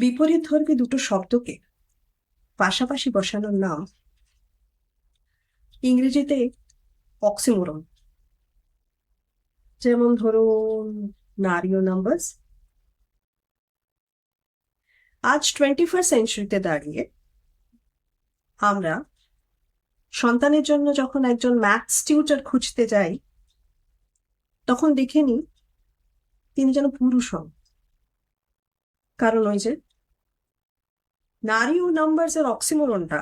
বিপরীত ধর্মী দুটো শব্দকে পাশাপাশি বসানোর নাম ইংরেজিতে অক্সিমোরন যেমন ধরুন নারী ও নাম্বারস আজ টোয়েন্টি ফার্স্ট সেঞ্চুরিতে দাঁড়িয়ে আমরা সন্তানের জন্য যখন একজন ম্যাথস টিউটার খুঁজতে যাই, তখন দেখে নিই তিনি যেন পুরুষ হন। কারণ ওই যে নারী ও নাম্বারস এর অক্সিমোরনটা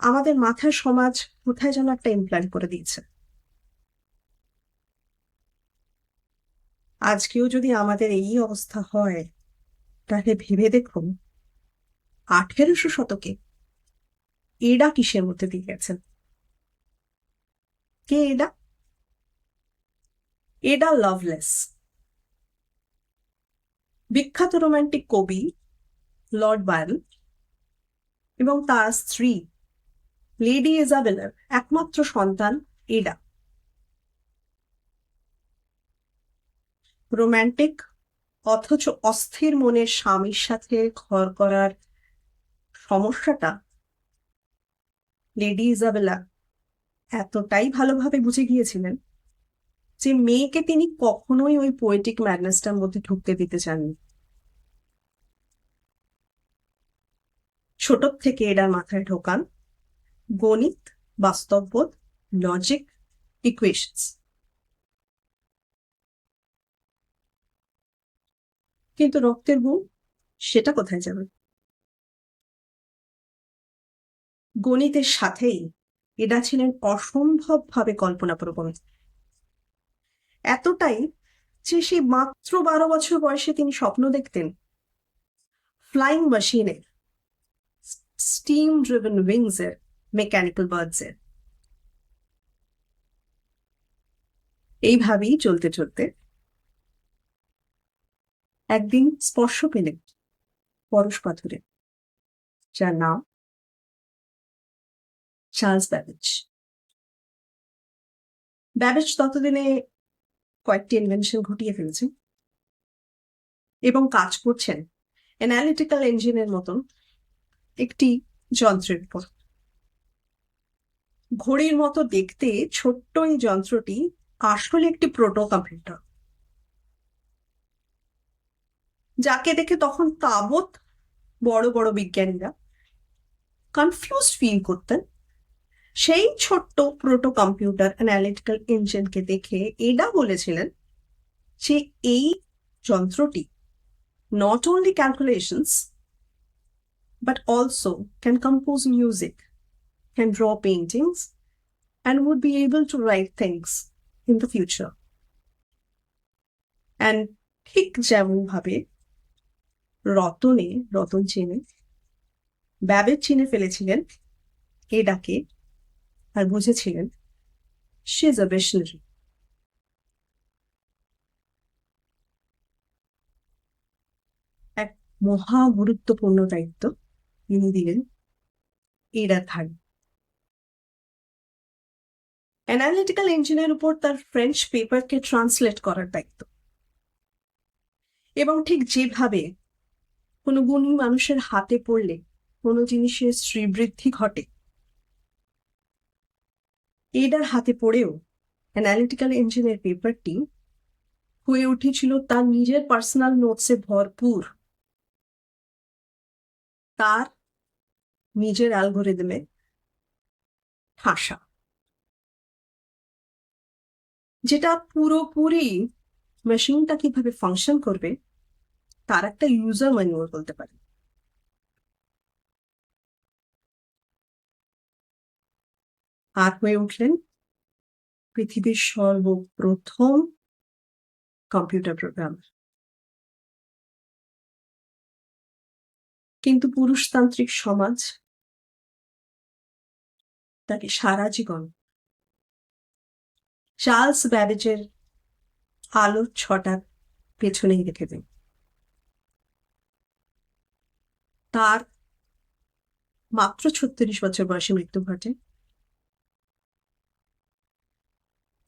আমাদের মাথার সমাজ কোথায় যেন একটা ইমপ্ল্যান্ট করে দিয়েছে। আজকেও যদি আমাদের এই অবস্থা হয়, তাহলে ভেবে দেখুন, আঠেরোশো শতকে এডা কিসের মধ্যে দিয়ে গেছেন কে এডা? Ada Lovelace. বিখ্যাত রোমান্টিক কবি লর্ড বায়রন এবং তার স্ত্রী লেডি ইজাবেলার একমাত্র সন্তান এডা। রোম্যান্টিক অথচ অস্থির মনের স্বামীর সাথে ঘর করার সমস্যাটা লেডি ইজাবেলা এতটাই ভালোভাবে বুঝে গিয়েছিলেন যে মেয়েকে তিনি কখনোই ওই পোয়েটিক ম্যাডনেসটার মধ্যে ঢুকতে দিতে চাননি। ছোট থেকে এটার মাথায় ঢোকান। গণিত, বাস্তববোধ লজিক ইকুয়েশনস কিন্তু রক্তের গুণ, সেটা কোথায় যাবে? গণিতের সাথেই এরা ছিলেন অসম্ভবভাবে কল্পনাপ্রবণ। এতটাই যে সেই মাত্র বারো বছর বয়সে তিনি স্বপ্ন দেখতেন। ফ্লাইং মেশিনের স্টিম ড্রিভেন উইংস এর মেকানিক্যাল বার্ডস এর এইভাবেই চলতে চলতে একদিন স্পর্শ পেলেন পরশ পাথরে, যার নাম চার্লস ব্যাবেজ। ব্যাবেজ ততদিনে কয়েকটি ইনভেনশন ঘটিয়ে ফেলেছেন এবং কাজ করছেন। অ্যানালিটিক্যাল ইঞ্জিনের মতন একটি যন্ত্রের উপর। ঘড়ির মতো দেখতে ছোট্ট এই যন্ত্রটি আসলে একটি প্রোটো কম্পিউটার যাকে দেখে তখন তাবৎ বড় বড় বিজ্ঞানীরা কনফিউজ ফিল করতেন। সেই ছোট্ট প্রোটো কম্পিউটার অ্যানালিটিক্যাল ইঞ্জিনকে দেখে এডা বলেছিলেন যে এই যন্ত্রটি not only calculations but also can compose music, can draw paintings, and would be able to write things in the future. And ঠিক যেমন ভাবে রতনে রতন চেনে ব্যাবের চিনে ফেলেছিলেন এডাকে আর বুঝেছিলেন সে ইজ আ মিশনারি এক মহা গুরুত্বপূর্ণ দায়িত্ব দিলেন এরা অ্যানালিটিক্যাল ইঞ্জিনের উপর তার ফ্রেঞ্চ পেপারকে ট্রান্সলেট করার দায়িত্ব এবং ঠিক যেভাবে কোনো গুণী মানুষের হাতে পড়লে কোনো জিনিসের শ্রীবৃদ্ধি ঘটে এডার হাতে পড়েও অ্যানালিটিক্যাল ইঞ্জিনের পেপারটি হয়ে উঠেছিল তার নিজের পার্সোনাল নোটসে ভরপুর তার নিজের অ্যালগোরিদমে ঠাসা। যেটা পুরোপুরি মেশিনটা কীভাবে ফাংশন করবে, তার একটা ইউজার ম্যানুয়াল বলতে পারে। আর হয়ে উঠলেন পৃথিবীর সর্বপ্রথম কম্পিউটার প্রোগ্রাম কিন্তু পুরুষতান্ত্রিক সমাজ তাকে সারা জীবন চার্লস ব্যারেজের আলোর ছটার পেছনেই রেখে দেয়। তার মাত্র ছত্রিশ বছর বয়সে মৃত্যু ঘটে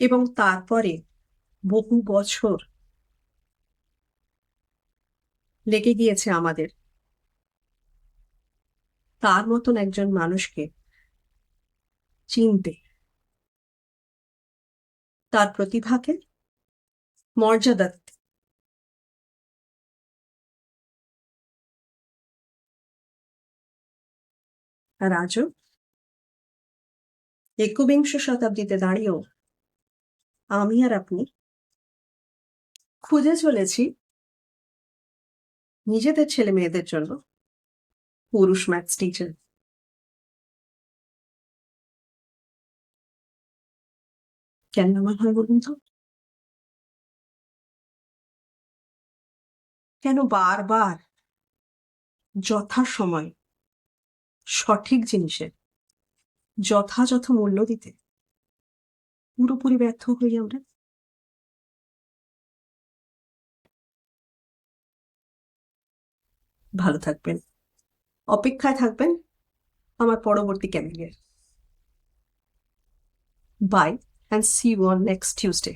এবং তারপরে বহু বছর লেগে গিয়েছে আমাদের তার মতন একজন মানুষকে চিনতে, তার প্রতিভাকে মর্যাদা দিতে। আর আজও একবিংশ শতাব্দীতে দাঁড়িয়েও আমি আর আপনি খুঁজে চলেছি নিজেদের ছেলে মেয়েদের জন্য। পুরুষ ম্যাথস টিচার কেন আমার হয় বলুন তো? কেন বারবার যথাসময় সঠিক জিনিসের যথাযথ মূল্য দিতে পুরোপুরি ব্যর্থ হই আমরা ভালো থাকবেন। অপেক্ষায় থাকবেন আমার পরবর্তী career bye and see you on next Tuesday